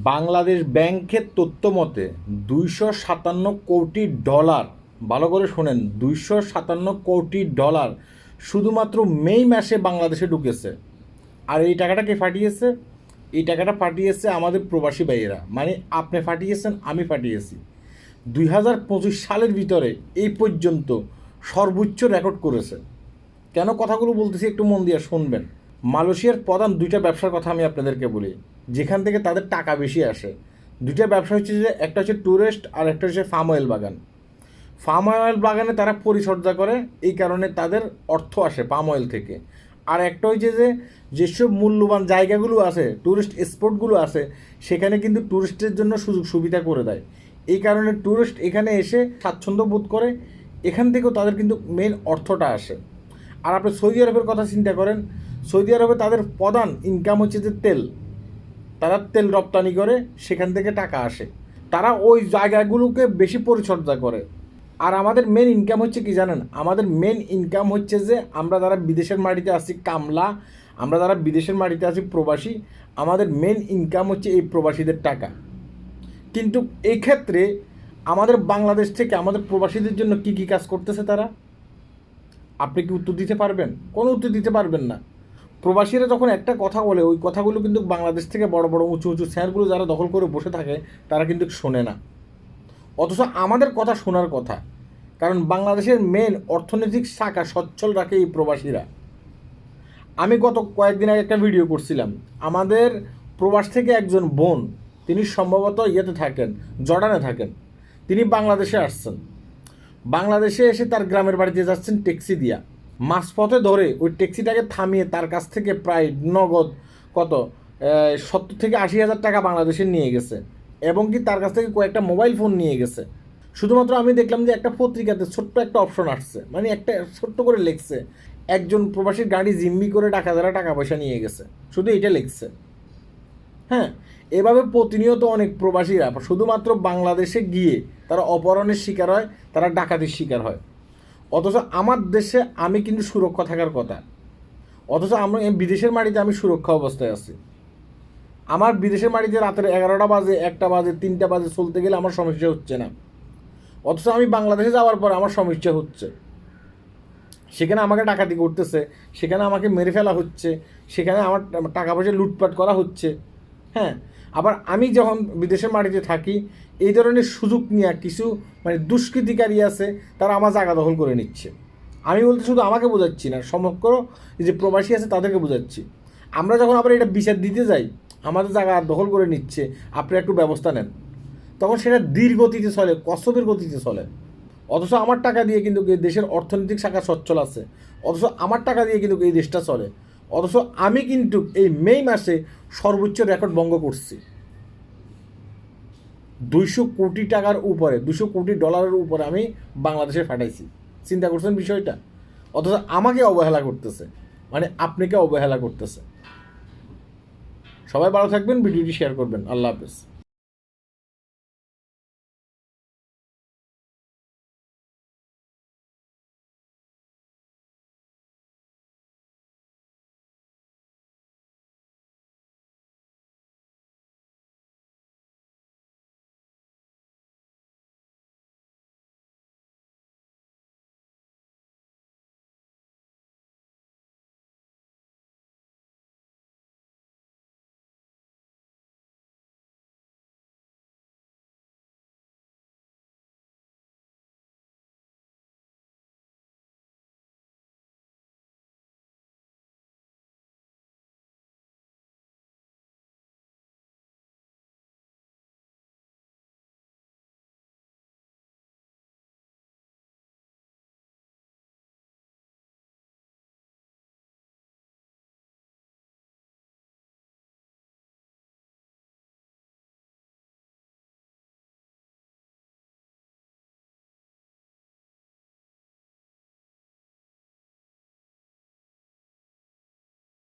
বাংলাদেশ ব্যাংকের তথ্য মতে, দুইশো সাতান্ন কোটি ডলার, ভালো করে শোনেন, দুইশো সাতান্ন কোটি ডলার শুধুমাত্র মে মাসে বাংলাদেশে ঢুকেছে। আর এই টাকাটা কে ফাটিয়েছে এই টাকাটা ফাটিয়েছে আমাদের প্রবাসী ভাইয়েরা। মানে আপনি ফাটিয়েছেন আমি ফাটিয়েছি দুই হাজার পঁচিশ সালের ভিতরে এই পর্যন্ত সর্বোচ্চ রেকর্ড করেছে। কেন কথাগুলো বলতেছি একটু মন দিয়ে শুনবেন। মালয়েশিয়ার প্রধান দুইটা ব্যবসার কথা আমি আপনাদেরকে বলি। যেখান থেকে তাদের টাকা বেশি আসে। দুইটা ব্যবসা হচ্ছে যে, একটা হচ্ছে ট্যুরিস্ট আর একটা হচ্ছে ফার্ম অয়েল বাগান। ফার্ম অয়েল বাগানে তারা পরিচর্যা করে, এই কারণে তাদের অর্থ আসে পাম অয়েল থেকে। আর একটা হচ্ছে যে, যেসব মূল্যবান জায়গাগুলো আছে ট্যুরিস্ট স্পটগুলো আছে, সেখানে কিন্তু ট্যুরিস্টের জন্য সুযোগ সুবিধা করে দেয়। এই কারণে ট্যুরিস্ট এখানে এসে স্বাচ্ছন্দ্য বোধ করে, এখান থেকেও তাদের কিন্তু মেন অর্থটা আসে। আর আপনি সৌদি আরবের কথা চিন্তা করেন, সৌদি আরবে তাদের প্রধান ইনকাম হচ্ছে যে তেল। তারা তেল রপ্তানি করে, সেখান থেকে টাকা আসে। তারা ওই জায়গাগুলোকে বেশি পরিচর্যা করে। আর আমাদের মেন ইনকাম হচ্ছে কি জানেন? আমাদের মেন ইনকাম হচ্ছে যে আমরা যারা বিদেশের মাটিতে আছি, কামলা, আমরা যারা বিদেশের মাটিতে আছি, প্রবাসী, আমাদের মেন ইনকাম হচ্ছে এই প্রবাসীদের টাকা। কিন্তু এই ক্ষেত্রে আমাদের বাংলাদেশ থেকে আমাদের প্রবাসীদের জন্য কি কি কাজ করতেছে তারা? আপনি কি উত্তর দিতে পারবেন? কোনো উত্তর দিতে পারবেন না। প্রবাসীরা যখন একটা কথা বলে, ওই কথাগুলো কিন্তু বাংলাদেশ থেকে বড় বড়, উঁচু উঁচু স্যারগুলো যারা দখল করে বসে থাকে, তারা কিন্তু শোনে না। অথচ আমাদের কথা শোনার কথা। কারণ বাংলাদেশের মেন অর্থনৈতিক শাখা সচ্ছল রাখে এই প্রবাসীরা। আমি গত কয়েকদিন আগে একটা ভিডিও করছিলাম। আমাদের প্রবাস থেকে একজন বোন, তিনি সম্ভবত ইয়েতে থাকেন, জর্ডানে থাকেন। তিনি বাংলাদেশে আসছেন। বাংলাদেশে এসে তার গ্রামের বাড়িতে যাচ্ছেন ট্যাক্সি দিয়া। মাঝপথে ধরে ওই ট্যাক্সিটাকে থামিয়ে তার কাছ থেকে প্রায় নগদ কত সত্তর থেকে আশি হাজার টাকা বাংলাদেশে নিয়ে গেছে এবং কি তার কাছ থেকে কয়েকটা মোবাইল ফোন নিয়ে গেছে। শুধুমাত্র আমি দেখলাম যে একটা পত্রিকাতে ছোট্ট একটা অপশন আসছে মানে একটা ছোট্ট করে লিখছে, একজন প্রবাসীর গাড়ি জিম্মি করে টাকা দ্বারা টাকা পয়সা নিয়ে গেছে, শুধু এটা লিখছে। হ্যাঁ এভাবে প্রতিনিয়ত অনেক প্রবাসীরা, শুধুমাত্র বাংলাদেশে গিয়ে তারা অপহরণের শিকার হয়, তারা ডাকাতির শিকার হয়। অথচ আমার দেশে আমি কিন্তু সুরক্ষা থাকার কথা। অথচ আমরা বিদেশের মাটিতে আমি সুরক্ষা অবস্থায় আছি। আমার বিদেশের মাটিতে রাতের এগারোটা বাজে, একটা বাজে, তিনটা বাজে চলতে গেলে আমার সমস্যা হচ্ছে না। অথচ আমি বাংলাদেশে যাওয়ার পর আমার সমস্যা হচ্ছে। সেখানে আমাকে ডাকাতি করতেছে, সেখানে আমাকে মেরে ফেলা হচ্ছে, সেখানে আমার টাকা পয়সা লুটপাট করা হচ্ছে। হ্যাঁ আবার আমি যখন বিদেশের মাটিতে থাকি, এই ধরনের সুযোগ নিয়ে কিছু মানে দুষ্কৃতিকারী আছে, তারা আমার জায়গা দখল করে নিচ্ছে। আমি বলতে শুধু আমাকে বোঝাচ্ছি না, সমগ্র যে প্রবাসী আছে তাদেরকে বোঝাচ্ছি। আমরা যখন আবার এটা বিচার দিতে যাই, আমাদের জায়গা দখল করে নিচ্ছে আপনি একটু ব্যবস্থা নেন। তখন সেটা ধীর গতিতে চলে কচ্ছপের গতিতে চলে। অথচ আমার টাকা দিয়ে কিন্তু দেশের অর্থনৈতিক শাখা সচ্ছল আছে। অথচ আমার টাকা দিয়ে কিন্তু এই দেশটা চলে। অথচ আমি কিন্তু এই মে মাসে সর্বোচ্চ রেকর্ড ভঙ্গ করছি। দুইশো কোটি টাকার উপরে দুশো কোটি ডলারের উপরে আমি বাংলাদেশে ফাটাইছি। চিন্তা করছেন বিষয়টা? অথচ আমাকে অবহেলা করতেছে। মানে আপনাকে অবহেলা করতেছে। সবাই ভালো থাকবেন, ভিডিওটি শেয়ার করবেন। আল্লাহ হাফেজ।